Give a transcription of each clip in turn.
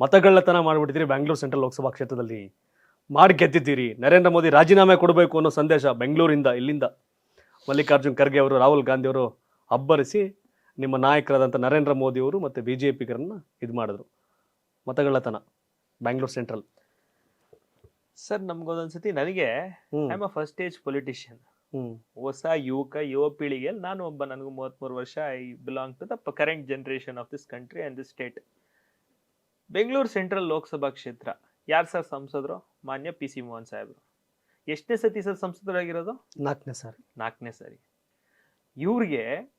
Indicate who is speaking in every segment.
Speaker 1: ಮತಗಳ್ಳತನ ಮಾಡಿಬಿಟ್ಟಿದ್ದೀರಿ ಬೆಂಗಳೂರು ಸೆಂಟ್ರಲ್ ಲೋಕಸಭಾ ಕ್ಷೇತ್ರದಲ್ಲಿ. ಮಾಡಿ ಗೆದ್ದಿದ್ದೀರಿ. ನರೇಂದ್ರ ಮೋದಿ ರಾಜೀನಾಮೆ ಕೊಡಬೇಕು ಅನ್ನೋ ಸಂದೇಶ ಬೆಂಗಳೂರಿಂದ ಇಲ್ಲಿಂದ. ಮಲ್ಲಿಕಾರ್ಜುನ್ ಖರ್ಗೆ ಅವರು ರಾಹುಲ್ ಗಾಂಧಿ ಅವರು ಅಬ್ಬರಿಸಿ ನಿಮ್ಮ ನಾಯಕರಾದಂಥ ನರೇಂದ್ರ ಮೋದಿ ಅವರು ಮತ್ತು ಬಿ ಜೆ ಪಿಗರನ್ನ ಇದು ಮಾಡಿದ್ರು. ಮತಗಳ್ಳತನ ಬ್ಯಾಂಗ್ಳೂರು ಸೆಂಟ್ರಲ್.
Speaker 2: ಸರ್ ನಮ್ಗೊಂದೊಂದ್ಸತಿ ನನಗೆ I a first age politician ಹೊಸ ಯುವಕ ಯುವ ಪೀಳಿಗೆಯಲ್ಲಿ ನಾನು ಒಬ್ಬ ನನಗೂ ಮೂವತ್ಮೂರು ವರ್ಷ I belong to the current generation of this country and this state Bengaluru central Lok Sabha ಕ್ಷೇತ್ರ. ಯಾರು ಸರ್ ಸಂಸದರು? ಮಾನ್ಯ ಪಿ ಸಿ ಮೋಹನ್ ಸಾಹೇಬ್ರು. ಎಷ್ಟನೇ ಸತಿ ಸರ್ ಸಂಸದರಾಗಿರೋದು?
Speaker 1: ನಾಲ್ಕನೇ ಸಾರಿ.
Speaker 2: ನಾಲ್ಕನೇ ಸಾರಿ. ಇವ್ರಿಗೆ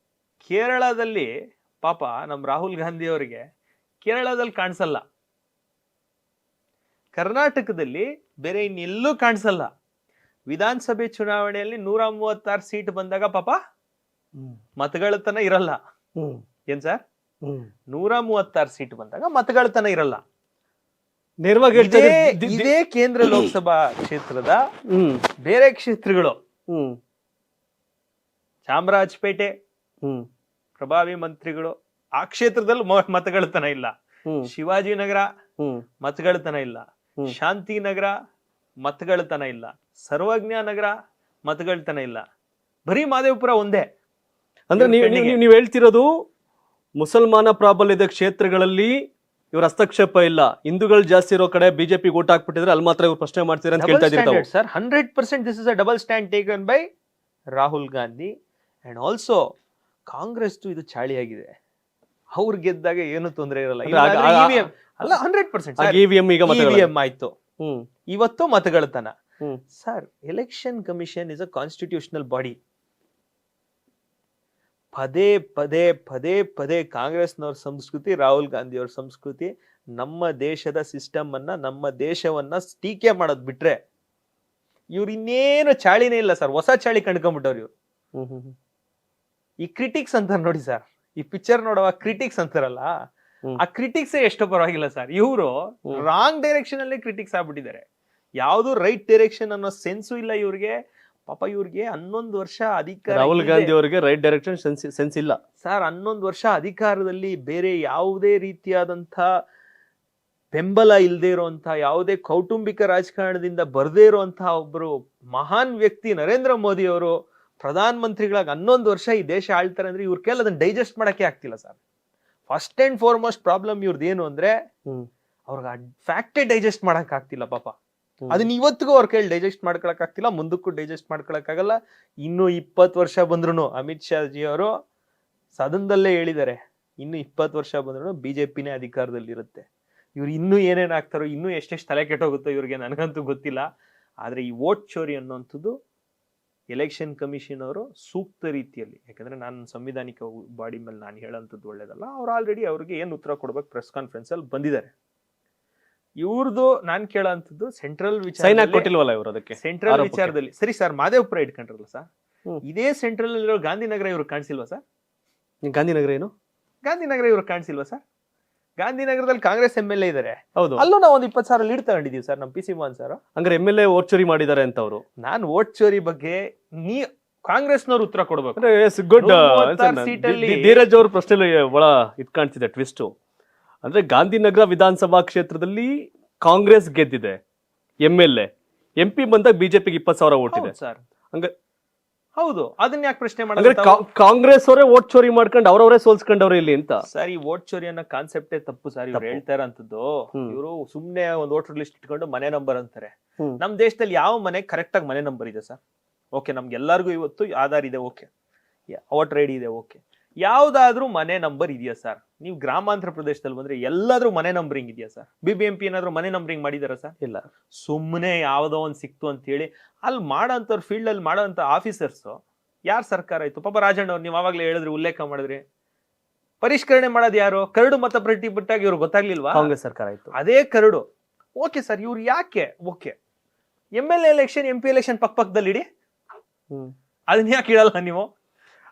Speaker 2: ಕೇರಳದಲ್ಲಿ ಪಾಪ ನಮ್ಮ ರಾಹುಲ್ ಗಾಂಧಿ ಅವರಿಗೆ ಕೇರಳದಲ್ಲಿ ಕಾಣಿಸಲ್ಲ. ಕರ್ನಾಟಕದಲ್ಲಿ ಬೇರೆ ಇನ್ನೆಲ್ಲೂ ಕಾಣಿಸಲ್ಲ. ವಿಧಾನಸಭೆ ಚುನಾವಣೆಯಲ್ಲಿ ನೂರ ಮೂವತ್ತಾರು ಸೀಟ್ ಬಂದಾಗ ಪಾಪ
Speaker 1: ಹ್ಮ್.
Speaker 2: ಮತಗಳತನ ಇರಲ್ಲ.
Speaker 1: ಹ್ಮ್.
Speaker 2: ಏನ್ ಸರ್? ನೂರ ಮೂವತ್ತಾರು ಸೀಟ್ ಬಂದಾಗ ಮತಗಳತನ ಇರಲ್ಲ.
Speaker 1: ನೇರವಾಗಿ
Speaker 2: ಇದೇ ಕೇಂದ್ರ ಲೋಕಸಭಾ ಕ್ಷೇತ್ರದ ಬೇರೆ ಕ್ಷೇತ್ರಗಳು. ಚಾಮರಾಜಪೇಟೆ ಪ್ರಭಾವಿ ಮಂತ್ರಿಗಳು ಆ ಕ್ಷೇತ್ರದಲ್ಲಿ ಮತಗಳತನ ಇಲ್ಲ. ಶಿವಾಜಿನಗರ ಮತಗಳತನ ಇಲ್ಲ.
Speaker 1: ಶಾಂತಿ
Speaker 2: ಶಾಂತಿನಗರ ಮತಗಳತನ ಇಲ್ಲ. ಸರ್ವಜ್ಞ ನಗರ ಮತಗಳತನ ಇಲ್ಲ. ಬರೀ ಮಾದೇವಪುರ ಒಂದೇ.
Speaker 1: ಅಂದ್ರೆ ನೀವು ಹೇಳ್ತಿರೋದು ಮುಸಲ್ಮಾನ ಪ್ರಾಬಲ್ಯದ ಕ್ಷೇತ್ರಗಳಲ್ಲಿ ಇವ್ರ ಹಸ್ತಕ್ಷೇಪ ಇಲ್ಲ. ಹಿಂದೂಗಳು ಜಾಸ್ತಿ ಇರೋ ಕಡೆ ಬಿಜೆಪಿ ಓಟ್ ಹಾಕ್ಬಿಟ್ಟಿದ್ರೆ ಅಲ್ಲಿ ಮಾತ್ರ ಇವ್ರು ಪ್ರಶ್ನೆ ಮಾಡ್ತೀರ ಅಂತ ಹೇಳ್ತಾ ಇದ್ದೀರಿ ತಾವು.
Speaker 2: Sir hundred percent this is a double stand taken by Rahul Gandhi and also Congress ಇದು ಚಾಳಿಯಾಗಿದೆ ಅವ್ರು ಗೆದ್ದಾಗ ಏನು ತೊಂದರೆ ಇರಲ್ಲ. EVM ಅಲ್ಲ ಹಂಡ್ರೆಡ್ ಪರ್ಸೆಂಟ್
Speaker 1: ಇವಿಎಂ ಈಗ ಮತಗಳ
Speaker 2: ಇವಿಎಂ ಆಯ್ತು. ಇವತ್ತು ಮತಗಳತನ. Sir election commission is a constitutional body ಪದೇ ಪದೇ ಪದೇ ಪದೇ ಕಾಂಗ್ರೆಸ್ನವ್ರ ಸಂಸ್ಕೃತಿ ರಾಹುಲ್ ಗಾಂಧಿಯವ್ರ ಸಂಸ್ಕೃತಿ ನಮ್ಮ ದೇಶದ ಸಿಸ್ಟಮ್ ಅನ್ನ ನಮ್ಮ ದೇಶವನ್ನ ಟೀಕೆ ಮಾಡೋದ್ ಬಿಟ್ರೆ ಇವ್ರು ಇನ್ನೇನು ಚಾಳಿನೇ ಇಲ್ಲ ಸರ್. ಹೊಸ ಚಾಳಿ ಕಂಡ್ಕೊಂಡ್ಬಿಟ್ಟವ್ರು ಇವ್ರು. ಈ ಕ್ರಿಟಿಕ್ಸ್ ಅಂತಾರೆ ನೋಡಿ ಸರ್. ಈ ಪಿಕ್ಚರ್ ನೋಡುವ ಕ್ರಿಟಿಕ್ಸ್ ಅಂತಾರಲ್ಲ. ಆ ಕ್ರಿಟಿಕ್ಸ್ ಎಷ್ಟೋ ಪರವಾಗಿಲ್ಲ ಸರ್. ಇವರು ರಾಂಗ್ ಡೈರೆಕ್ಷನ್ ಅಲ್ಲಿ ಕ್ರಿಟಿಕ್ಸ್ ಆಗ್ಬಿಟ್ಟಿದ್ದಾರೆ. ಯಾವುದು ರೈಟ್ ಡೈರೆಕ್ಷನ್ ಅನ್ನೋ ಸೆನ್ಸು ಇಲ್ಲ ಇವ್ರಿಗೆ. ಪಾಪ ಇವ್ರಿಗೆ ಹನ್ನೊಂದು ವರ್ಷ ಅಧಿಕಾರ
Speaker 1: ರಾಹುಲ್. ಗಾಂಧಿ ಅವರಿಗೆ ರೈಟ್ ಡೈರೆಕ್ಷನ್ ಸೆನ್ಸ್ ಇಲ್ಲ
Speaker 2: ಸರ್ ಹನ್ನೊಂದು ವರ್ಷ ಅಧಿಕಾರದಲ್ಲಿ ಬೇರೆ ಯಾವುದೇ ರೀತಿಯಾದಂಥ ಬೆಂಬಲ ಇಲ್ಲದೆ ಇರುವಂತ ಯಾವುದೇ ಕೌಟುಂಬಿಕ ರಾಜಕಾರಣದಿಂದ ಬರದೇ ಇರುವಂತಹ ಒಬ್ಬರು ಮಹಾನ್ ವ್ಯಕ್ತಿ ನರೇಂದ್ರ ಮೋದಿ ಅವರು ಪ್ರಧಾನ ಮಂತ್ರಿಗಳಾಗಿ ಹನ್ನೊಂದು ವರ್ಷ ಈ ದೇಶ ಆಳ್ತಾರೆ ಅಂದ್ರೆ ಇವ್ರ ಕೈಲಿ ಅದನ್ನ ಡೈಜೆಸ್ಟ್ ಮಾಡಕ್ಕೆ ಆಗ್ತಿಲ್ಲ sir first and foremost problem ಇವ್ರದ್ದು ಏನು ಅಂದ್ರೆ ಅವ್ರಿಗೆ ಫ್ಯಾಕ್ಟೇ ಡೈಜೆಸ್ಟ್ ಮಾಡೋಕ್ಕಾಗ್ತಿಲ್ಲ ಆಗ್ತಿಲ್ಲ ಪಾಪ. ಅದನ್ನ ಇವತ್ತಿಗೂ ಅವ್ರ ಕೈಲಿ ಡೈಜೆಸ್ಟ್ ಮಾಡ್ಕೊಳಕ್ ಆಗ್ತಿಲ್ಲ, ಮುಂದಕ್ಕೂ ಡೈಜೆಸ್ಟ್ ಮಾಡ್ಕೊಳಕ್ ಆಗಲ್ಲ. ಇನ್ನು ಇಪ್ಪತ್ತು ವರ್ಷ ಬಂದ್ರು ಅಮಿತ್ ಶಾ ಜಿ ಅವರು ಸದನದಲ್ಲೇ ಹೇಳಿದ್ದಾರೆ, ಇನ್ನು ಇಪ್ಪತ್ತು ವರ್ಷ ಬಂದ್ರು ಬಿಜೆಪಿನೇ ಅಧಿಕಾರದಲ್ಲಿ ಇರುತ್ತೆ ಇವ್ರು ಇನ್ನೂ ಏನೇನ್ ಆಗ್ತಾರೋ, ಇನ್ನೂ ಎಷ್ಟೆಷ್ಟು ತಲೆ ಕೆಟ್ಟೋಗುತ್ತೋ ಇವ್ರಿಗೆ ನನಗಂತೂ ಗೊತ್ತಿಲ್ಲ. ಆದ್ರೆ ಈ ವೋಟ್ ಚೋರಿ ಅನ್ನೋವಂಥದ್ದು ಎಲೆಕ್ಷನ್ ಕಮಿಷನ್ ಅವರು ಸೂಕ್ತ ರೀತಿಯಲ್ಲಿ, ಯಾಕಂದ್ರೆ ನಾನು ಸಂವಿಧಾನಿಕ ಬಾಡಿ ಮೇಲೆ ನಾನು ಹೇಳೋಂಥದ್ದು ಒಳ್ಳೇದಲ್ಲ, ಅವ್ರು ಆಲ್ರೆಡಿ ಅವ್ರಿಗೆ ಏನು ಉತ್ತರ ಕೊಡ್ಬೇಕು ಪ್ರೆಸ್ ಕಾನ್ಫರೆನ್ಸಲ್ಲಿ ಬಂದಿದ್ದಾರೆ. ಇವ್ರದ್ದು ನಾನ್ ಕೇಳೋಂಥದ್ದು ಸೆಂಟ್ರಲ್
Speaker 1: ಸೈನ್
Speaker 2: ವಿಚಾರ
Speaker 1: ಕೊಟ್ಟಿಲ್ವಲ್ಲ ಇವರು ಅದಕ್ಕೆ?
Speaker 2: ಸೆಂಟ್ರಲ್
Speaker 1: ಆರೋಪಕ್ಕೆ.
Speaker 2: ವಿಚಾರದಲ್ಲಿ. ಸರಿ ಸರ್ ಮಾದೇವಪುರ ಇಟ್ಕೊಂಡ್ರಲ್ಲ ಸರ್?
Speaker 1: ಹ್ಮ್.
Speaker 2: ಇದೇ ಸೆಂಟ್ರಲ್ ಅಲ್ಲಿರೋ ಗಾಂಧಿನಗರ ಇವ್ರು ಕಾಣಿಸಿಲ್ವಾ ಸರ್?
Speaker 1: ಈ ಗಾಂಧಿನಗರ ಏನು?
Speaker 2: ಗಾಂಧಿನಗರ ಇವ್ರು ಕಾಣಿಸಿಲ್ವಾ ಸರ್? ಗಾಂಧಿನಗರದಲ್ಲಿ ಕಾಂಗ್ರೆಸ್ ಎಂ ಎಲ್ ಎ ಇದಾರೆ.
Speaker 1: ಹೌದು.
Speaker 2: ಅಲ್ಲೂ ನಾವು ಒಂದು ಇಪ್ಪತ್ತು ಸಾವಿರ ಲೀಡ್ ತಗೊಂಡಿದೀವಿ ಸರ್ ನಮ್ಮ ಪಿ ಸಿ ಮೋಹನ್ ಸರ್.
Speaker 1: ಹಂಗಾರೆ ಎಂ ಎಲ್ ಎ ಓಟ್ ಚೋರಿ ಮಾಡಿದ್ದಾರೆ ಅಂತ ಅವರು
Speaker 2: ನಾನು ವೋಟ್ ಚೋರಿ ಬಗ್ಗೆ ನೀ ಕಾಂಗ್ರೆಸ್ನವ್ರು ಉತ್ತರ ಕೊಡ್ಬೇಕು.
Speaker 1: ಅಂದ್ರೆ ಗುಡ್
Speaker 2: ನೂರ ಮೂವತ್ತಾರು ಸೀಟಲ್ಲಿ-
Speaker 1: ಧೀರಜ್ ಅವ್ರ ಪ್ರಶ್ನೆಲಿ ಒಳ ಇದ್ ಕಾಣ್ತಿದೆ ಟ್ವಿಸ್ಟ್ ಅಂದ್ರೆ ಗಾಂಧಿನಗರ ವಿಧಾನಸಭಾ ಕ್ಷೇತ್ರದಲ್ಲಿ ಕಾಂಗ್ರೆಸ್ ಗೆದ್ದಿದೆ M L A. M P ಬಂದಾಗ ಬಿಜೆಪಿಗೆ ಇಪ್ಪತ್ತು ಸಾವಿರ ಓಟ್ ಇದೆ.
Speaker 2: ಸರ್.
Speaker 1: ಹಂಗ-
Speaker 2: ಹೌದು ಅದನ್ನ ಯಾಕೆ ಪ್ರಶ್ನೆ ಮಾಡಿದ್ರೆ
Speaker 1: ಕಾಂಗ್ರೆಸ್ ಅವರೇ ಓಟ್ ಚೋರಿ ಮಾಡ್ಕೊಂಡು ಅವ್ರವರೇ ಸೋಲ್ಸ್ಕೊಂಡವ್ರೆ ಇಲ್ಲಿ ಅಂತ.
Speaker 2: ಸರ್ ಈ ವೋಟ್ ಚೋರಿ ಅನ್ನೋ ಕಾನ್ಸೆಪ್ಟೇ ತಪ್ಪು ಸರ್ ಇವ್ರು. ಹೇಳ್ತಾ ಇರೋಂಥದ್ದು. ಇವರು ಸುಮ್ನೆ ಒಂದು ವೋಟರ್ ಲಿಸ್ಟ್ ಇಟ್ಕೊಂಡು ಮನೆ ನಂಬರ್ ಅಂತಾರೆ. ನಮ್ ದೇಶದಲ್ಲಿ ಯಾವ ಮನೆ ಕರೆಕ್ಟ್ ಆಗಿ ಮನೆ ನಂಬರ್ ಇದೆ ಸರ್? ಓಕೆ ನಮ್ಗೆ ಎಲ್ಲರಿಗೂ ಇವತ್ತು ಆಧಾರ್ ಇದೆ ಓಕೆ. ಓಟರ್ ಐ ಡಿ ಇದೆ ಓಕೆ. ಯಾವ್ದಾದ್ರೂ ಮನೆ ನಂಬರ್ ಇದೆಯಾ ಸರ್ ನೀವು ಗ್ರಾಮಾಂತರ ಪ್ರದೇಶದಲ್ಲಿ ಬಂದ್ರೆ ಎಲ್ಲಾದ್ರೂ ಮನೆ ನಂಬರಿಂಗ್ ಇದೆಯಾ sir B B M P ಏನಾದ್ರು ಮನೆ ನಂಬರಿಂಗ್ ಮಾಡಿದಾರ ಸರ್
Speaker 1: ಇಲ್ಲ.
Speaker 2: ಸುಮ್ಮನೆ ಯಾವ್ದೋ ಒಂದ್ ಸಿಕ್ತು ಅಂತ ಹೇಳಿ ಅಲ್ಲಿ ಮಾಡೋಂಥವ್ರು ಫೀಲ್ಡ್ ಅಲ್ಲಿ ಮಾಡೋಂಥ ಆಫೀಸರ್ಸ್ ಯಾರ್ ಸರ್ಕಾರ ಆಯ್ತು? ಪಾಪ ರಾಜಣ್ಣ ಅವ್ರು ನೀವು ಆವಾಗಲೇ ಹೇಳಿದ್ರಿ ಉಲ್ಲೇಖ ಮಾಡಿದ್ರಿ. ಪರಿಷ್ಕರಣೆ ಮಾಡೋದು ಯಾರು? ಕರಡು ಮತ ಪ್ರತಿ ಬಿಟ್ಟಾಗ ಇವ್ರು ಗೊತ್ತಾಗ್ಲಿಲ್ವಾ?
Speaker 1: ಕಾಂಗ್ರೆಸ್ ಸರ್ಕಾರ ಆಯ್ತು.
Speaker 2: ಅದೇ ಕರಡು. ಓಕೆ ಸರ್ ಇವ್ರು ಯಾಕೆ? Okay M L election M P election ಪಕ್ಕ ಪಕ್ಕದಲ್ಲಿ ಇಡಿ
Speaker 1: ಹ್ಮ್.
Speaker 2: ಅದನ್ನ ಯಾಕೆ ಇಡಲ್ಲ ನೀವು?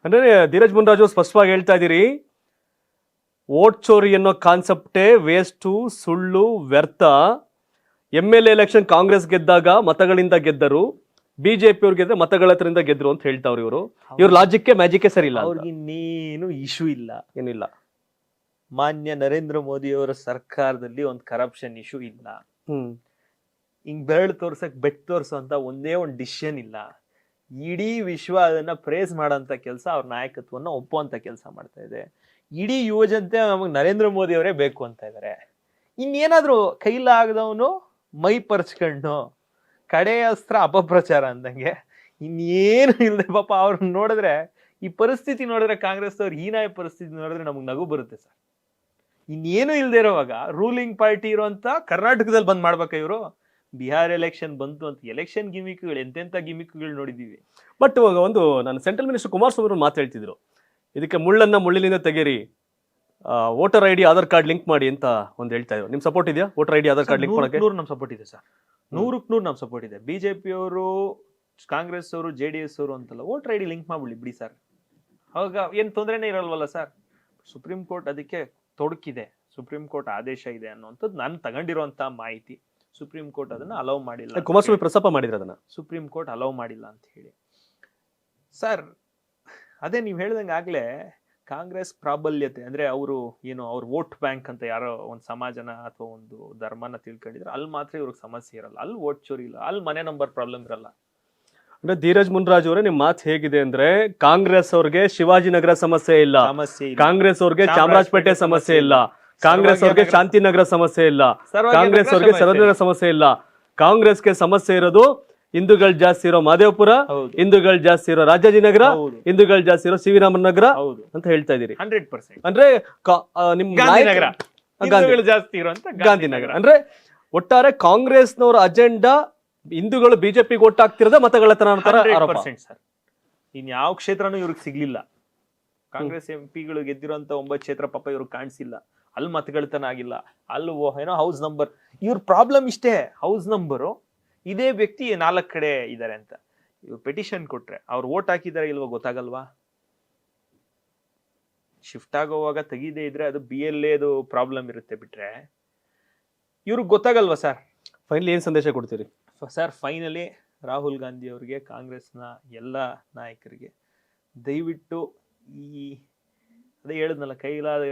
Speaker 1: ಅಂದ್ರೆ ಧೀರಜ್ ಮುನ್ರಾಜು ಸ್ಪಷ್ಟವಾಗಿ ಹೇಳ್ತಾ ಇದ್ದೀರಿ ಓಟ್ ಚೋರಿ ಅನ್ನೋ ಕಾನ್ಸೆಪ್ಟೇ ವೇಸ್ಟು ಸುಳ್ಳು ವ್ಯರ್ಥ. ಎಂ ಎಲ್ ಎಲೆಕ್ಷನ್ ಕಾಂಗ್ರೆಸ್ ಗೆದ್ದಾಗ ಮತಗಳಿಂದ ಗೆದ್ದರು ಬಿಜೆಪಿ ಅವ್ರು ಗೆದ್ರೆ ಮತಗಳ ಹತ್ರದಿಂದ ಗೆದ್ರು ಅಂತ ಹೇಳ್ತಾವ್ರಿ ಇವರು. ಇವ್ರ ಲಾಜಿಕ್ಗೆ ಮ್ಯಾಜಿಕ್ಕೆ ಸರಿ ಇಲ್ಲ.
Speaker 2: ಅವ್ರಿಗೆ ಇನ್ನೇನು ಇಶ್ಯೂ ಇಲ್ಲ.
Speaker 1: ಏನಿಲ್ಲ.
Speaker 2: ಮಾನ್ಯ ನರೇಂದ್ರ ಮೋದಿ ಅವರ ಸರ್ಕಾರದಲ್ಲಿ ಒಂದು ಕರಪ್ಷನ್ ಇಶ್ಯೂ ಇಲ್ಲ.
Speaker 1: ಹ್ಮ್.
Speaker 2: ಹಿಂಗ್ ಬೆರಳು ತೋರ್ಸಕ್ ಬೆಟ್ ತೋರ್ಸೋ ಅಂತ ಒಂದೇ ಒಂದು ಡಿಸಿಷನ್ ಇಲ್ಲ. ಇಡೀ ವಿಶ್ವ ಅದನ್ನ ಪ್ರೇಸ್ ಮಾಡೋಂಥ ಕೆಲಸ ಅವ್ರ ನಾಯಕತ್ವನ ಒಪ್ಪುವಂಥ ಕೆಲಸ ಮಾಡ್ತಾ ಇದೆ. ಇಡೀ ಯುವಜನತೆ ನಮಗೆ ನರೇಂದ್ರ ಮೋದಿ ಅವರೇ ಬೇಕು ಅಂತ ಇದ್ದಾರೆ ಇನ್ನೇನಾದ್ರೂ ಕೈಲಾಗದವನು ಮೈ ಪರ್ಚ್ಕೊಂಡು ಕಡೆಯ ಅಸ್ತ್ರ ಅಪಪ್ರಚಾರ ಅಂದಂಗೆ ಇನ್ನೇನು ಇಲ್ಲದೆ ಪಾಪ ಅವ್ರನ್ನ ನೋಡಿದ್ರೆ ಈ ಪರಿಸ್ಥಿತಿ ನೋಡಿದ್ರೆ ಕಾಂಗ್ರೆಸ್ ಅವ್ರ ಹೀನಾಯ ಪರಿಸ್ಥಿತಿ ನೋಡಿದ್ರೆ ನಮಗೆ ನಗು ಬರುತ್ತೆ ಸರ್. ಇನ್ನೇನು ಇಲ್ಲದೆ ಇರೋವಾಗ ರೂಲಿಂಗ್ ಪಾರ್ಟಿ ಇರುವಂತ ಕರ್ನಾಟಕದಲ್ಲಿ ಬಂದ್ ಮಾಡ್ಬೇಕಾ ಇವರು? ಬಿಹಾರ್ ಎಲೆಕ್ಷನ್ ಬಂತು ಅಂತ ಎಲೆಕ್ಷನ್ ಗಿಮಿಕ್ಗಳು ಎಂತೆಂತ ಗಿಮಿಕ್ಗಳು ನೋಡಿದೀವಿ
Speaker 1: ಬಟ್ ಇವಾಗ ಒಂದು ನಾನು ಸೆಂಟ್ರಲ್ ಮಿನಿಸ್ಟರ್ ಕುಮಾರಸ್ವಾಮಿ ಅವರು ಮಾತಾಡ್ತಿದ್ರು ಹೇಳ್ತಿದ್ರು. ಇದಕ್ಕೆ ಮುಳ್ಳನ್ನ ಮುಳ್ಳಿನಿಂದ ತೆಗೀರಿ voter I D Aadhaar card link ಮಾಡಿ ಅಂತ ಒಂದು ಹೇಳ್ತಾ ಇದ್ರು. ನಿಮ್ ಸಪೋರ್ಟ್ ಇದೆಯಾ? Voter I D Aadhaar card link ಮಾಡಕ್ಕೆ?
Speaker 2: ನೂರು ನಮ್ಮ ಸಪೋರ್ಟ್ ಇದೆ ಸರ್. ನೂರಕ್ಕೆ ನೂರು ನಮ್ ಸಪೋರ್ಟ್ ಇದೆ. ಬಿಜೆಪಿ ಅವರು ಕಾಂಗ್ರೆಸ್ ಅವರು ಜೆ ಡಿ ಎಸ್ ಅವರು ಅಂತಲ್ಲ ವೋಟರ್ ಐ ಡಿ ಲಿಂಕ್ ಮಾಡ್ಬಿಡಿ ಬಿಡಿ ಸರ್. ಅವಾಗ ಏನ್ ತೊಂದರೆನೇ ಇರಲ್ವಲ್ಲ ಸರ್. ಸುಪ್ರೀಂ ಕೋರ್ಟ್ ಅದಕ್ಕೆ ತೊಡಕಿದೆ. ಸುಪ್ರೀಂ ಕೋರ್ಟ್ ಆದೇಶ ಇದೆ ಅನ್ನುವಂಥದ್ದು ನಾನು ತಗೊಂಡಿರುವಂತ ಮಾಹಿತಿ. ಸುಪ್ರೀಂ ಕೋರ್ಟ್ ಅದನ್ನ ಅಲೌ ಮಾಡಿಲ್ಲ
Speaker 1: ಕುಮಾರಸ್ವಾಮಿ ಪ್ರಸ್ತಾಪ ಮಾಡಿದ್ರು ಅದನ್ನ.
Speaker 2: ಸುಪ್ರೀಂ ಕೋರ್ಟ್ ಅಲೌ ಮಾಡಿಲ್ಲ ಅಂತ ಹೇಳಿ. ಸರ್ ಅದೇ ನೀವು ಹೇಳ್ದಂಗೆ ಆಗಲೇ ಕಾಂಗ್ರೆಸ್ ಪ್ರಾಬಲ್ಯತೆ ಅಂದ್ರೆ ಅವರು ಏನು ಅವ್ರ ವೋಟ್ ಬ್ಯಾಂಕ್ ಅಂತ ಯಾರೋ ಒಂದು ಸಮಾಜನ ಅಥವಾ ಒಂದು ಧರ್ಮನ ತಿಳ್ಕೊಂಡಿದ್ರೆ ಅಲ್ಲಿ ಮಾತ್ರ ಇವ್ರಿಗೆ ಸಮಸ್ಯೆ ಇರಲ್ಲ. ಅಲ್ಲಿ ವೋಟ್ ಚೋರಿ ಇಲ್ಲ. ಅಲ್ಲಿ ಮನೆ ನಂಬರ್ ಪ್ರಾಬ್ಲಮ್ ಇರಲ್ಲ.
Speaker 1: ಅಂದ್ರೆ ಧೀರಜ್ ಮುನ್ರಾಜ್ ಅವರೇ ನಿಮ್ ಮಾತು ಹೇಗಿದೆ ಅಂದ್ರೆ ಕಾಂಗ್ರೆಸ್ ಅವ್ರಿಗೆ ಶಿವಾಜಿನಗರ ಸಮಸ್ಯೆ ಇಲ್ಲ.
Speaker 2: ಸಮಸ್ಯೆ
Speaker 1: ಕಾಂಗ್ರೆಸ್ ಅವ್ರಿಗೆ ಚಾಮರಾಜಪೇಟೆ ಸಮಸ್ಯೆ ಇಲ್ಲ. ಕಾಂಗ್ರೆಸ್ ಅವ್ರಿಗೆ ಶಾಂತಿನಗರ ಸಮಸ್ಯೆ ಇಲ್ಲ. ಕಾಂಗ್ರೆಸ್ ಅವ್ರಿಗೆ
Speaker 2: ಸಮಸ್ಯೆ
Speaker 1: ಸರದಿನಗರ ಸಮಸ್ಯೆ ಇಲ್ಲ. ಕಾಂಗ್ರೆಸ್ಗೆ ಸಮಸ್ಯೆ ಇರೋದು ಹಿಂದೂಗಳು ಜಾಸ್ತಿ ಇರೋ ಮಾದೇವಪುರ
Speaker 2: ಹೌದು.
Speaker 1: ಹಿಂದೂಗಳು ಜಾಸ್ತಿ ಇರೋ ರಾಜಾಜಿನಗರ
Speaker 2: ಹೌದು.
Speaker 1: ಹಿಂದೂಗಳು ಜಾಸ್ತಿ ಇರೋ ಸಿ ರಾಮನ್ ನಗರ ಅಂತ ಹೇಳ್ತಾ ಇದೀರಿ
Speaker 2: ಹಂಡ್ರೆಡ್ ಪರ್ಸೆಂಟ್.
Speaker 1: ಅಂದ್ರೆ ನಿಮ್
Speaker 2: ಜಾಸ್ತಿ ಇರುವಂತ
Speaker 1: ಗಾಂಧಿನಗರ. ಅಂದ್ರೆ ಒಟ್ಟಾರೆ ಕಾಂಗ್ರೆಸ್ನವರ ಅಜೆಂಡಾ ಹಿಂದೂಗಳು ಬಿಜೆಪಿಗೆ ಓಟ್ ಹಾಕ್ತಿರೋದ ಮತಗಳತನ ಅಂತಾರ
Speaker 2: ಸರ್. ಇನ್ ಯಾವ ಕ್ಷೇತ್ರನೂ ಇವ್ರಿಗೆ ಸಿಗ್ಲಿಲ್ಲ. ಕಾಂಗ್ರೆಸ್ ಎಂ ಪಿಗಳು ಗೆದ್ದಿರೋಂತ ಒಂಬತ್ತು ಕ್ಷೇತ್ರ ಪಾಪ ಇವ್ರಿಗೆ ಕಾಣಿಸಿಲ್ಲ. ಅಲ್ಲಿ ಮತಗಳತನ ಆಗಿಲ್ಲ ಅಲ್ಲಿ ಏನೋ ಹೌಸ್ ನಂಬರ್ ಇವ್ರ ಪ್ರಾಬ್ಲಮ್ ಇಷ್ಟೇ ಹೌಸ್ ನಂಬರು ಇದೇ ವ್ಯಕ್ತಿ ನಾಲ್ಕು ಕಡೆ ಇದ್ದಾರೆ ಅಂತ. ಇವ್ರು ಪೆಟಿಷನ್ ಕೊಟ್ರೆ ಅವ್ರು ಓಟ್ ಹಾಕಿದ್ದಾರೆ ಇಲ್ವೋ ಗೊತ್ತಾಗಲ್ವಾ? ಶಿಫ್ಟ್ ಆಗೋವಾಗ ತೆಗೀದೇ ಇದ್ರೆ ಅದು ಬಿ ಎಲ್ ಎದು ಪ್ರಾಬ್ಲಮ್ ಇರುತ್ತೆ ಬಿಟ್ರೆ. ಇವ್ರಿಗೆ ಗೊತ್ತಾಗಲ್ವಾ ಸರ್
Speaker 1: ಫೈನಲಿ ಏನು ಸಂದೇಶ ಕೊಡ್ತೀರಿ?
Speaker 2: ಸರ್ ಫೈನಲಿ ರಾಹುಲ್ ಗಾಂಧಿ ಅವರಿಗೆ ಕಾಂಗ್ರೆಸ್ನ ಎಲ್ಲ ನಾಯಕರಿಗೆ ದಯವಿಟ್ಟು ಈ ಅದೇ ಹೇಳಿದ್ನಲ್ಲ ಕೈಲಾದ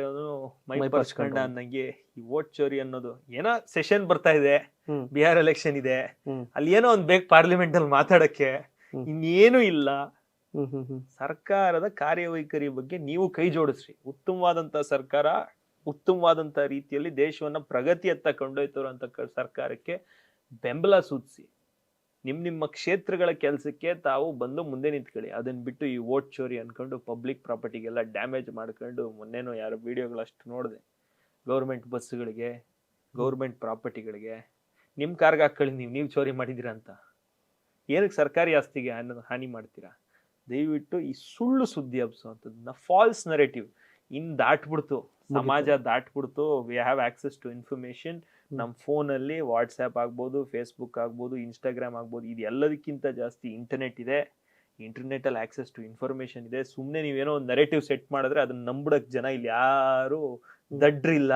Speaker 2: ಮೈ ಪರ್ಸ್ಕೊಂಡ. ಅನ್ನಂಗೆ ಈ ವೋಟ್ ಚೋರಿ ಅನ್ನೋದು. ಏನೋ ಸೆಷನ್ ಬರ್ತಾ ಇದೆ. ಬಿಹಾರ್ ಎಲೆಕ್ಷನ್ ಇದೆ. ಅಲ್ಲಿ ಏನೋ ಒಂದ್ ಬೇಕು ಪಾರ್ಲಿಮೆಂಟ್ ಅಲ್ಲಿ ಮಾತಾಡಕ್ಕೆ. ಇನ್ನೇನು ಇಲ್ಲ. ಸರ್ಕಾರದ ಕಾರ್ಯವೈಖರಿ ಬಗ್ಗೆ ನೀವು ಕೈ ಜೋಡಿಸ್ರಿ. ಉತ್ತಮವಾದಂತ ಸರ್ಕಾರ ಉತ್ತಮವಾದಂತ ರೀತಿಯಲ್ಲಿ ದೇಶವನ್ನ ಪ್ರಗತಿಯತ್ತ ಕೊಂಡೊಯ್ತಿರುವಂತ ಕ- ಸರ್ಕಾರಕ್ಕೆ ಬೆಂಬಲ ಸೂಚಿಸಿ. ನಿಮ್ ನಿಮ್ಮ ಕ್ಷೇತ್ರಗಳ ಕೆಲಸಕ್ಕೆ ತಾವು ಬಂದು ಮುಂದೆ ನಿಂತ್ಕೊಳ್ಳಿ. ಅದನ್ನು ಬಿಟ್ಟು ಈ ವೋಟ್ ಚೋರಿ ಅನ್ಕೊಂಡು ಪಬ್ಲಿಕ್ ಪ್ರಾಪರ್ಟಿಗೆಲ್ಲ ಡ್ಯಾಮೇಜ್ ಮಾಡ್ಕೊಂಡು ಮೊನ್ನೆನೋ ಯಾರೋ ವಿಡಿಯೋಗಳಷ್ಟು ನೋಡಿದೆ. ಗೌರ್ಮೆಂಟ್ ಬಸ್ಸುಗಳಿಗೆ ಗೌರ್ಮೆಂಟ್ ಪ್ರಾಪರ್ಟಿಗಳಿಗೆ. ನಿಮ್ಮ ಕಾರ್ಗೆ ಹಾಕ್ಕೊಳ್ಳಿ ನೀವು ನೀವು ಚೋರಿ ಮಾಡಿದ್ದೀರಾ ಅಂತ. ಏನಕ್ಕೆ ಸರ್ಕಾರಿ ಆಸ್ತಿಗೆ ಹಾನಿ- ಹಾನಿ ಮಾಡ್ತೀರಾ? ದಯವಿಟ್ಟು ಈ ಸುಳ್ಳು ಸುದ್ದಿ ಹಬ್ಸುವಂಥದ್ದನ್ನ ಫಾಲ್ಸ್ ನರೇಟಿವ್ ಇನ್ ದಾಟ್ಬಿಡ್ತು. ಸಮಾಜ ದಾಟ್ಬಿಡ್ತು. We have access to information ನಮ್ಮ ಫೋನಲ್ಲಿ ವಾಟ್ಸ್ಆ್ಯಪ್ ಆಗ್ಬೋದು ಫೇಸ್ಬುಕ್ ಆಗ್ಬೋದು ಇನ್ಸ್ಟಾಗ್ರಾಮ್ ಆಗ್ಬೋದು ಇದು ಎಲ್ಲದಕ್ಕಿಂತ ಜಾಸ್ತಿ ಇಂಟರ್ನೆಟ್ ಇದೆ. ಇಂಟರ್ನೆಟಲ್ಲಿ ಆಕ್ಸೆಸ್ ಟು ಇನ್ಫಾರ್ಮೇಷನ್ ಇದೆ. ಸುಮ್ಮನೆ ನೀವೇನೋ ಒಂದು ನರೇಟಿವ್ ಸೆಟ್ ಮಾಡಿದ್ರೆ ಅದನ್ನ ನಂಬಿಡಕ್ ಜನ ಇಲ್ಲಿ ಯಾರು ದಡ್ರಿಲ್ಲ.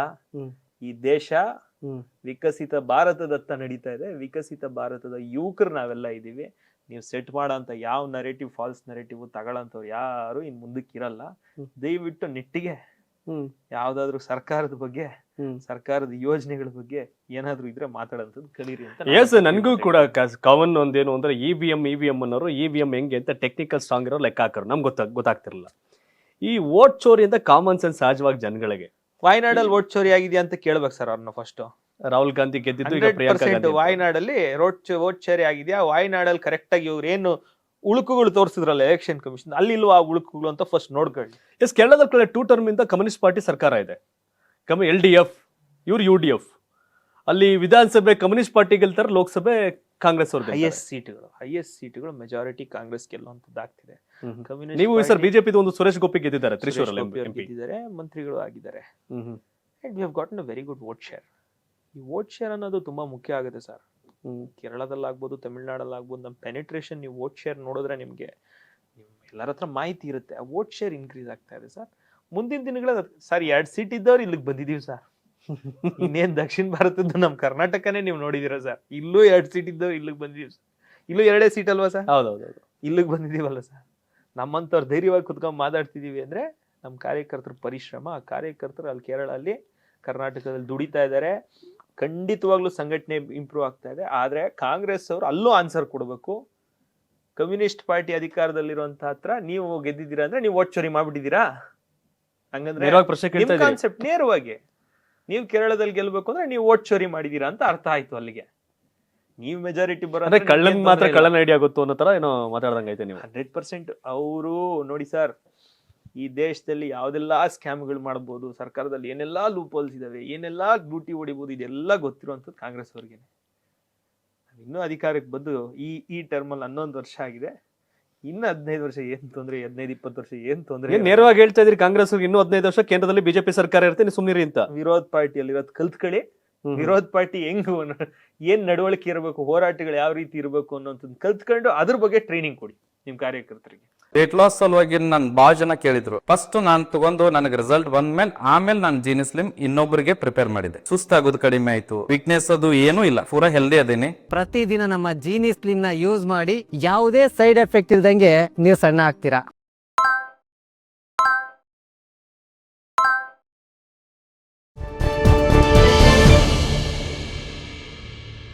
Speaker 2: ಈ ದೇಶ ವಿಕಸಿತ ಭಾರತದತ್ತ ನಡೀತಾ ಇದೆ. ವಿಕಸಿತ ಭಾರತದ ಯುವಕರು ನಾವೆಲ್ಲ ಇದ್ದೀವಿ. ನೀವು ಸೆಟ್ ಮಾಡೋಂಥ ಯಾವ ನರೇಟಿವ್ ಫಾಲ್ಸ್ ನರೇಟಿವ್ ತಗೊಳ್ಳೋಂಥವ್ರು ಯಾರು ಇನ್ನು ಮುಂದಕ್ಕೆ ಇರಲ್ಲ. ದಯವಿಟ್ಟು ನೆಟ್ಟಿಗೆ ಯಾವುದಾದ್ರೂ ಸರ್ಕಾರದ ಬಗ್ಗೆ ಸರ್ಕಾರದ ಯೋಜನೆಗಳ ಬಗ್ಗೆ ಏನಾದ್ರೂ ಇದ್ರೆ ಮಾತಾಡೋದು ಕಲೀರಿ ಅಂತ
Speaker 1: ಎಸ್ ನನಗೂ ಕೂಡ ಕಾಮನ್ ಒಂದೇನು ಅಂದ್ರೆ E V M E V M ಅನ್ನೋರು ಇ ವಿ ಎಂ ಹೆಂಗೆ ಅಂತ ಟೆಕ್ನಿಕಲ್ ಸ್ಟ್ರಾಂಗ್ ಇರೋ ಲೆಕ್ಕ ಹಾಕೋರು. ನಮ್ಗೆ ಗೊತ್ತಾಗ ಗೊತ್ತಾಗ್ತಿರಲ್ಲ ಈ ವೋಟ್ ಚೋರಿ ಅಂತ ಕಾಮನ್ ಸೆನ್ಸ್ ಸಹಜವಾಗಿ ಜನಗಳಿಗೆ.
Speaker 2: ವಾಯ್ನಾಡಲ್ಲಿ ವೋಟ್ ಚೋರಿ ಆಗಿದೆಯಾ ಅಂತ ಕೇಳ್ಬೇಕು ಸರ್ ಅವ್ರನ್ನ ಫಸ್ಟ್
Speaker 1: ರಾಹುಲ್ ಗಾಂಧಿ ಗೆದ್ದಿದ್ದು.
Speaker 2: ವಾಯ್ನಾಡಲ್ಲಿ ರೋಡ್ ವೋಟ್ ಚೋರಿ ಆಗಿದೆಯಾ ವಾಯ್ನಾಡಲ್ಲಿ ಕರೆಕ್ಟ್ ಆಗಿ ಇವ್ರು ಏನು ಉಳುಕುಗಳು ತೋರಿಸಿದ್ರಲ್ಲ ಎಲೆಕ್ಷನ್ ಕಮಿಷನ್ ಅಲ್ಲಿ ಇಲ್ವಾ ಆ ಉಳುಕುಗಳು ಅಂತ ಫಸ್ಟ್ ನೋಡ್ಕೊಳ್ಳಿ.
Speaker 1: ಎಸ್ ಕೇರಳದ ಕಡೆ ಟೂ ಟರ್ಮ್ ಇಂದ ಕಮ್ಯುನಿಸ್ಟ್ ಪಾರ್ಟಿ ಸರ್ಕಾರ ಇದೆ. ಕಮ್ ಎಲ್ ಡಿ ಎಫ್ ಇವ್ರು ಯು ಡಿ ಎಫ್. ಅಲ್ಲಿ ವಿಧಾನಸಭೆ ಕಮ್ಯುನಿಸ್ಟ್ ಪಾರ್ಟಿ ಗೆಲ್ತಾರೆ ಲೋಕಸಭೆ ಕಾಂಗ್ರೆಸ್ ಅವ್ರು ಗೆಲ್ತಾರೆ.
Speaker 2: ಹೈಯೆಸ್ಟ್ ಸೀಟ್ಗಳು ಹೈಯೆಸ್ಟ್ ಸೀಟ್ಗಳು ಮೆಜಾರಿಟಿ ಕಾಂಗ್ರೆಸ್ ಗೆಲ್ಲುವಂತದ್ದಾಗ್ತಿದೆ
Speaker 1: ಆಗ್ತಿದೆ. ಹ್ಮ್.
Speaker 2: ಕಮ್ಯುನಿಸ್ಟ್
Speaker 1: ನೀವು ಸರ್ ಬಿಜೆಪಿ ಒಂದು ಸುರೇಶ್ ಗೋಪಿ ಗೆದ್ದಿದ್ದಾರೆ ತ್ರಿಶೂರಲ್ಲಿ ಎಂಪಿ
Speaker 2: ಗೆದ್ದಿದ್ದಾರೆ ಮಂತ್ರಿಗಳು ಆಗಿದ್ದಾರೆ. And we have gotten a very good vote share ಈ ವೋಟ್ ಶೇರ್ ಅನ್ನೋದು ತುಂಬಾ ಮುಖ್ಯ ಆಗುತ್ತೆ ಸರ್. ಕೇರಳದಲ್ಲಾಗ್ಬೋದು ತಮಿಳ್ನಾಡಲ್ಲಾಗ್ಬೋದು ನಮ್ಮ ಪೆನಿಟ್ರೇಷನ್ ನೀವು ವೋಟ್ ಶೇರ್ ನೋಡಿದ್ರೆ ನಿಮಗೆ ಎಲ್ಲರ ಹತ್ರ ಮಾಹಿತಿ ಇರುತ್ತೆ. ಆ ವೋಟ್ ಶೇರ್ ಇನ್ಕ್ರೀಸ್ ಆಗ್ತಾ ಇದೆ ಸರ್. ಮುಂದಿನ ದಿನಗಳ ಸರ್ ಎರಡು ಸೀಟ್ ಇದ್ದವ್ರು ಇಲ್ಲಿಗೆ ಬಂದಿದ್ದೀವಿ ಸರ್. ಇನ್ನೇನ್ ದಕ್ಷಿಣ ಭಾರತದ ನಮ್ಮ ಕರ್ನಾಟಕನೇ ನೀವು ನೋಡಿದಿರ ಸರ್. ಇಲ್ಲೂ ಎರಡು ಸೀಟ್ ಇದ್ದವ್ರು ಇಲ್ಲಿಗೆ ಬಂದಿದ್ದೀವಿ ಸರ್. ಇಲ್ಲೂ ಎರಡೇ ಸೀಟ್ ಅಲ್ವಾ ಸರ್?
Speaker 1: ಹೌದೌದು
Speaker 2: ಇಲ್ಲಿಗೆ ಬಂದಿದ್ದೀವಲ್ಲ ಸರ್. ನಮ್ಮಂಥವ್ರು ಧೈರ್ಯವಾಗಿ ಕುತ್ಕೊಂಡು ಮಾತಾಡ್ತಿದೀವಿ ಅಂದ್ರೆ ನಮ್ಮ ಕಾರ್ಯಕರ್ತರ ಪರಿಶ್ರಮ ಆ ಕಾರ್ಯಕರ್ತರು ಅಲ್ಲಿ ಕೇರಳ ಅಲ್ಲಿ ಕರ್ನಾಟಕದಲ್ಲಿ ದುಡಿತಾ ಇದ್ದಾರೆ ಖಂಡಿತವಾಗ್ಲೂ ಸಂಘಟನೆ ಇಂಪ್ರೂವ್ ಆಗ್ತಾ ಇದೆ. ಆದ್ರೆ ಕಾಂಗ್ರೆಸ್ ಅವರು ಅಲ್ಲೂ ಆನ್ಸರ್ ಕೊಡಬೇಕು. ಕಮ್ಯುನಿಸ್ಟ್ ಪಾರ್ಟಿ ಅಧಿಕಾರದಲ್ಲಿರುವಂತ ಹತ್ರ ನೀವು ಗೆದ್ದಿದ್ದೀರಾ ಅಂದ್ರೆ ನೀವು ಓಟ್ ಚೋರಿ ಮಾಡ್ಬಿಟ್ಟಿದ್ದೀರಾ? ಹಂಗಂದ್ರೆ ಕಾನ್ಸೆಪ್ಟ್ ನೇರವಾಗಿ ನೀವು ಕೇರಳದಲ್ಲಿ ಗೆಲ್ಬೇಕು ಅಂದ್ರೆ ನೀವು ಓಟ್ ಚೋರಿ ಮಾಡಿದೀರಾ ಅಂತ ಅರ್ಥ ಆಯ್ತು ಅಲ್ಲಿಗೆ. ನೀವು ಮೆಜಾರಿಟಿ
Speaker 1: ಅಂದ್ರೆ ಕಳ್ಳನ್ ಮಾತ್ರ ಕಳ್ಳನ ಐಡಿಯಾ ಗೊತ್ತು ಅನ್ನೋ ತರ ಏನೋ ಮಾತಾಡ್ದಂಗೈತೆ ನೀವು.
Speaker 2: ಹಂಡ್ರೆಡ್ ಪರ್ಸೆಂಟ್ ಅವರು ನೋಡಿ ಸರ್ ಈ ದೇಶದಲ್ಲಿ ಯಾವ್ದೆಲ್ಲ ಸ್ಕ್ಯಾಮ್ಗಳು ಮಾಡ್ಬೋದು ಸರ್ಕಾರದಲ್ಲಿ ಏನೆಲ್ಲಾ ಲೂಪೋಲ್ಸ್ ಇದಾವೆ ಏನೆಲ್ಲಾ ಡ್ಯೂಟಿ ಹೊಡಿಬೋದು ಇದೆಲ್ಲ ಗೊತ್ತಿರುವಂಥದ್ದು ಕಾಂಗ್ರೆಸ್ ಅವ್ರಿಗೆ ಇನ್ನೂ ಅಧಿಕಾರಕ್ಕೆ ಬಂದು ಈ ಈ ಟರ್ಮಲ್ಲಿ ಹನ್ನೊಂದು ವರ್ಷ ಆಗಿದೆ. ಇನ್ನು ಹದಿನೈದು ವರ್ಷ ಏನ್ ತೊಂದ್ರೆ ಹದಿನೈದು ಇಪ್ಪತ್ತು ವರ್ಷ ಏನ್ ತೊಂದ್ರೆ
Speaker 1: ಏನ್ ನೇರವಾಗಿ ಹೇಳ್ತಾ ಇದ್ರಿ ಕಾಂಗ್ರೆಸ್ ಇನ್ನೂ ಹದಿನೈದು ವರ್ಷ ಕೇಂದ್ರದಲ್ಲಿ ಬಿಜೆಪಿ ಸರ್ಕಾರ ಇರುತ್ತೆ ಸುಮ್ಮನೆ ಸುಮ್ನಿರಿ ಅಂತ.
Speaker 2: ವಿರೋಧ ಪಾರ್ಟಿಯಲ್ಲಿ ಇರೋದು ಕಲ್ತ್ಕೊಳ್ಳಿ. ವಿರೋಧ ಪಾರ್ಟಿ ಹೆಂಗ್ ಏನ್ ನಡವಳಿಕೆ ಇರಬೇಕು ಹೋರಾಟಗಳು ಯಾವ ರೀತಿ ಇರಬೇಕು ಅನ್ನೋಂಥದ್ದು ಕಲ್ತ್ಕೊಂಡು ಅದ್ರ ಬಗ್ಗೆ ಟ್ರೈನಿಂಗ್ ಕೊಡಿ ನಿಮ್ ಕಾರ್ಯಕರ್ತರಿಗೆ.
Speaker 3: ವೇಟ್ ಲಾಸ್ ಸಲುವಾಗಿ ನನ್ ಬಹಳ ಜನ ಕೇಳಿದ್ರು. ಫಸ್ಟ್ ನಾನು ತಗೊಂಡು ನನಗೆ ರಿಸಲ್ಟ್ ಬಂದ್ಮೇಲೆ ಆಮೇಲೆ ನಾನು ಜೀನಿ ಸ್ಲಿಮ್ ಇನ್ನೊಬ್ಬರಿಗೆ ಪ್ರಿಪೇರ್ ಮಾಡಿದೆ. ಸುಸ್ತಾಗೋದು ಕಡಿಮೆ ಆಯ್ತು. ವೀಕ್ನೆಸ್ ಅದು ಏನೂ ಇಲ್ಲ. ಪೂರಾ ಹೆಲ್ದಿ ಅದೇನಿ.
Speaker 4: ಪ್ರತಿದಿನ ನಮ್ಮ ಜೀನಿ ಸ್ಲಿಮ್ನ ಯೂಸ್ ಮಾಡಿ ಯಾವುದೇ ಸೈಡ್ ಎಫೆಕ್ಟ್ ಇಲ್ದಂಗೆ ನೀವು ಸಣ್ಣ ಆಗ್ತೀರಾ?